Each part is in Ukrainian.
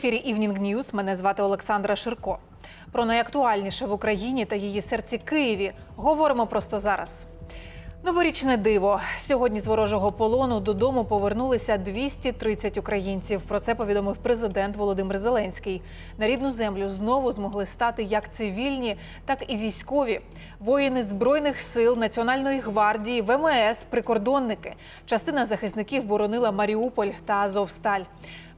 ефірі Evening News. Мене звати Олександра Ширко. Про найактуальніше в Україні та її серці Києві говоримо просто зараз. Новорічне диво. Сьогодні з ворожого полону додому повернулися 230 українців. Про це повідомив президент Володимир Зеленський. На рідну землю знову змогли стати як цивільні, так і військові. Воїни збройних сил, Національної гвардії, ВМС, прикордонники. Частина захисників боронила Маріуполь та Азовсталь.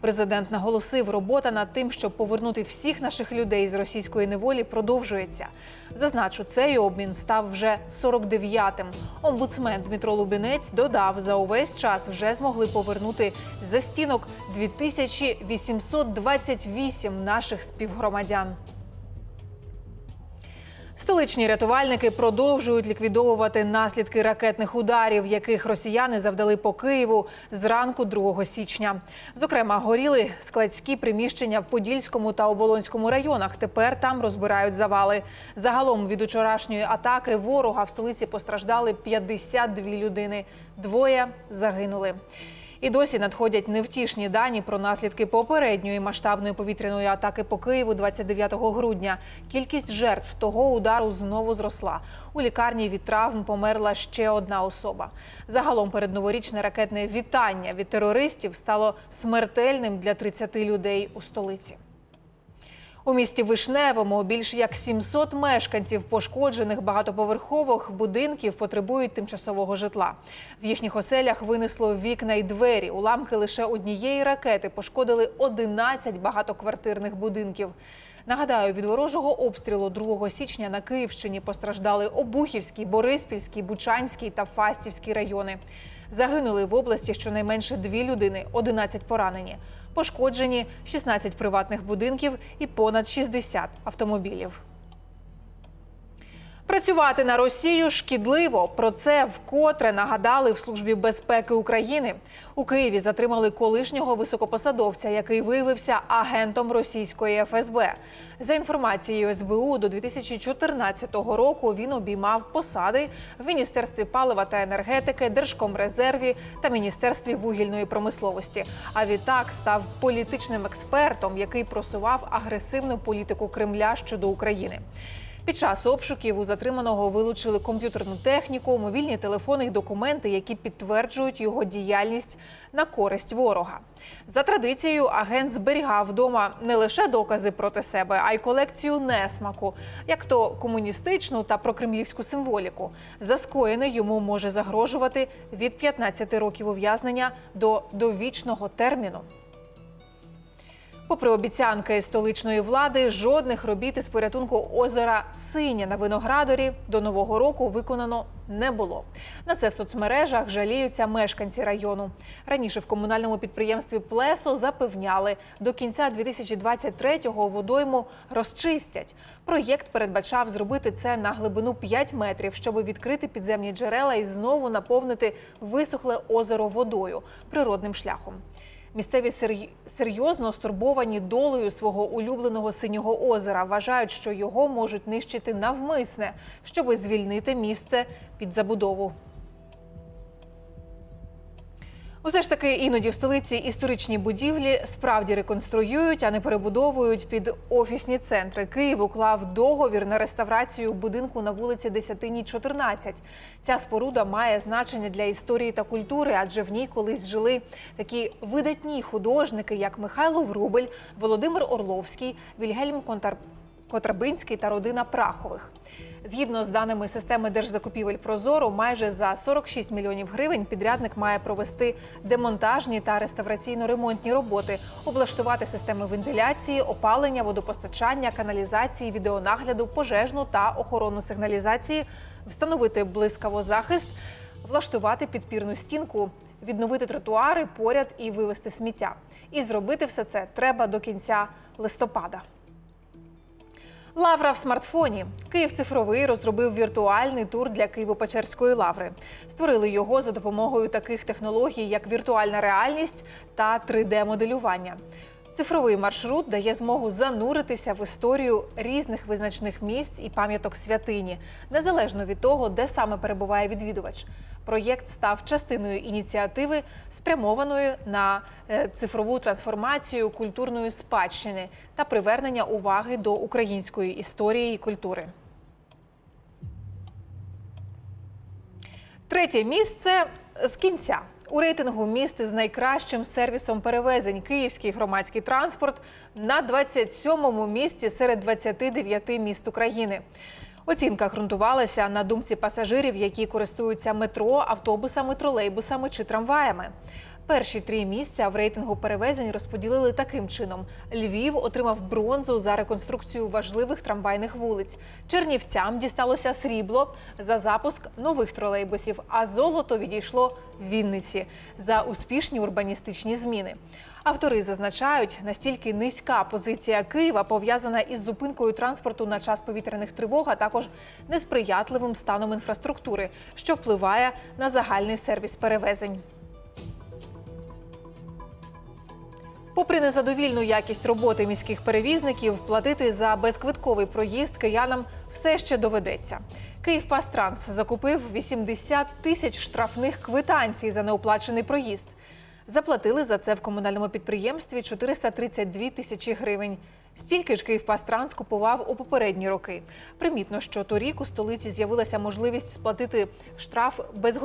Президент наголосив, робота над тим, щоб повернути всіх наших людей з російської неволі, продовжується. Зазначу, цей обмін став вже 49-тим. Омбудсмен Дмитро Лубінець додав, за увесь час вже змогли повернути за стінок 2828 наших співгромадян. Столичні рятувальники продовжують ліквідовувати наслідки ракетних ударів, яких росіяни завдали по Києву зранку 2 січня. Зокрема, горіли складські приміщення в Подільському та Оболонському районах. Тепер там розбирають завали. Загалом від учорашньої атаки ворога в столиці постраждали 52 людини. Двоє загинули. І досі надходять невтішні дані про наслідки попередньої масштабної повітряної атаки по Києву 29 грудня. Кількість жертв того удару знову зросла. У лікарні від травм померла ще одна особа. Загалом передноворічне ракетне вітання від терористів стало смертельним для 30 людей у столиці. У місті Вишневому більш як 700 мешканців пошкоджених багатоповерхових будинків потребують тимчасового житла. В їхніх оселях винесло вікна й двері. Уламки лише однієї ракети пошкодили 11 багатоквартирних будинків. Нагадаю, від ворожого обстрілу 2 січня на Київщині постраждали Обухівський, Бориспільський, Бучанський та Фастівський райони. Загинули в області щонайменше дві людини, 11 поранені. Пошкоджені 16 приватних будинків і понад 60 автомобілів. Працювати на Росію шкідливо. Про це вкотре нагадали в службі безпеки України. У Києві затримали колишнього високопосадовця, який виявився агентом російської ФСБ. За інформацією СБУ, до 2014 року він обіймав посади в міністерстві палива та енергетики, Держкомрезерві та міністерстві вугільної промисловості. А відтак став політичним експертом, який просував агресивну політику Кремля щодо України. Під час обшуків у затриманого вилучили комп'ютерну техніку, мобільні телефони й документи, які підтверджують його діяльність на користь ворога. За традицією, агент зберігав вдома не лише докази проти себе, а й колекцію несмаку, як то комуністичну та прокремлівську символіку. За скоєне йому може загрожувати від 15 років ув'язнення до довічного терміну. Попри обіцянки столичної влади, жодних робіт із порятунку озера Синя на виноградарі до нового року виконано не було. На це в соцмережах жаліються мешканці району. Раніше в комунальному підприємстві Плесо запевняли, до кінця 2023-го водойму розчистять. Проєкт передбачав зробити це на глибину 5 метрів, щоб відкрити підземні джерела і знову наповнити висохле озеро водою природним шляхом. Місцеві серйозно стурбовані долею свого улюбленого синього озера. Вважають, що його можуть нищити навмисне, щоби звільнити місце під забудову. Усе ж таки іноді в столиці історичні будівлі справді реконструюють, а не перебудовують під офісні центри. Київ уклав договір на реставрацію будинку на вулиці Десятині, 14. Ця споруда має значення для історії та культури, адже в ній колись жили такі видатні художники, як Михайло Врубель, Володимир Орловський, Вільгельм Контар. Котрабинський та родина Прахових. Згідно з даними системи держзакупівель Прозоро, майже за 46 мільйонів гривень підрядник має провести демонтажні та реставраційно-ремонтні роботи, облаштувати системи вентиляції, опалення, водопостачання, каналізації, відеонагляду, пожежну та охоронну сигналізації, встановити блискавозахист, влаштувати підпірну стінку, відновити тротуари поряд і вивести сміття. І зробити все це треба до кінця листопада. Лавра в смартфоні. Київ цифровий розробив віртуальний тур для Києво-Печерської лаври. Створили його за допомогою таких технологій, як віртуальна реальність та 3D-моделювання. Цифровий маршрут дає змогу зануритися в історію різних визначних місць і пам'яток святині, незалежно від того, де саме перебуває відвідувач. Проєкт став частиною ініціативи, спрямованої на е, цифрову трансформацію культурної спадщини та привернення уваги до української історії і культури. Третє місце з кінця. У рейтингу міст з найкращим сервісом перевезень Київський громадський транспорт на 27-му місці серед 29 міст України. Оцінка ґрунтувалася на думці пасажирів, які користуються метро, автобусами, тролейбусами чи трамваями. Перші три місця в рейтингу перевезень розподілили таким чином: Львів отримав бронзу за реконструкцію важливих трамвайних вулиць. Чернівцям дісталося срібло за запуск нових тролейбусів, а золото відійшло Вінниці за успішні урбаністичні зміни. Автори зазначають, настільки низька позиція Києва пов'язана із зупинкою транспорту на час повітряних тривог, а також несприятливим станом інфраструктури, що впливає на загальний сервіс перевезень. Попри незадовільну якість роботи міських перевізників, платити за безквитковий проїзд киянам все ще доведеться. Київпастранс закупив 80 тисяч штрафних квитанцій за неоплачений проїзд. Заплатили за це в комунальному підприємстві 432 тисячі гривень. Стільки ж Київпастранс купував у попередні роки. Примітно, що торік у столиці з'явилася можливість сплатити штраф без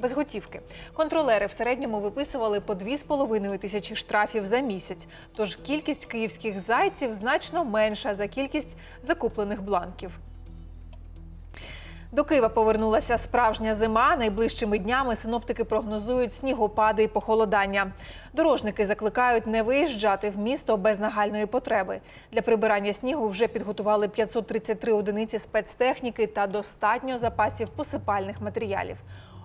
Без готівки контролери в середньому виписували по 2,5 тисячі штрафів за місяць. Тож кількість київських зайців значно менша за кількість закуплених бланків. До Києва повернулася справжня зима. Найближчими днями синоптики прогнозують снігопади і похолодання. Дорожники закликають не виїжджати в місто без нагальної потреби. Для прибирання снігу вже підготували 533 одиниці спецтехніки та достатньо запасів посипальних матеріалів.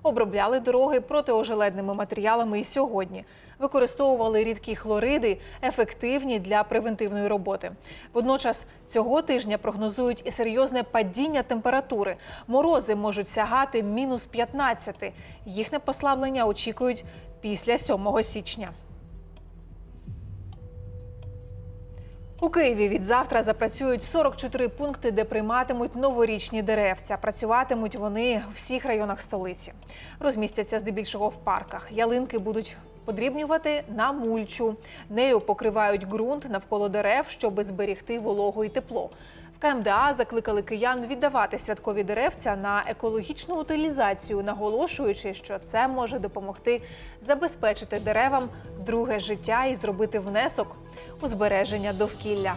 Обробляли дороги протиожеледними матеріалами і сьогодні. Використовували рідкі хлориди, ефективні для превентивної роботи. Водночас цього тижня прогнозують і серйозне падіння температури. Морози можуть сягати мінус 15. Їхнє послаблення очікують після 7 січня. У Києві від завтра запрацюють 44 пункти, де прийматимуть новорічні деревця. Працюватимуть вони в всіх районах столиці. Розмістяться здебільшого в парках. Ялинки будуть подрібнювати на мульчу. Нею покривають ґрунт навколо дерев, щоби зберігти вологу і тепло. В КМДА закликали киян віддавати святкові деревця на екологічну утилізацію, наголошуючи, що це може допомогти забезпечити деревам друге життя і зробити внесок у збереження довкілля.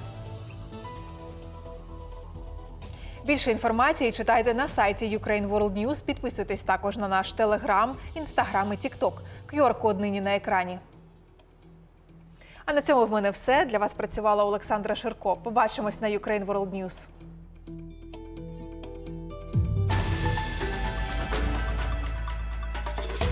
Більше інформації читайте на сайті Ukraine World News. Підписуйтесь також на наш телеграм, інстаграм і тікток. QR-код нині на екрані. А на цьому в мене все. Для вас працювала Олександра Ширко. Побачимось на Ukraine World News.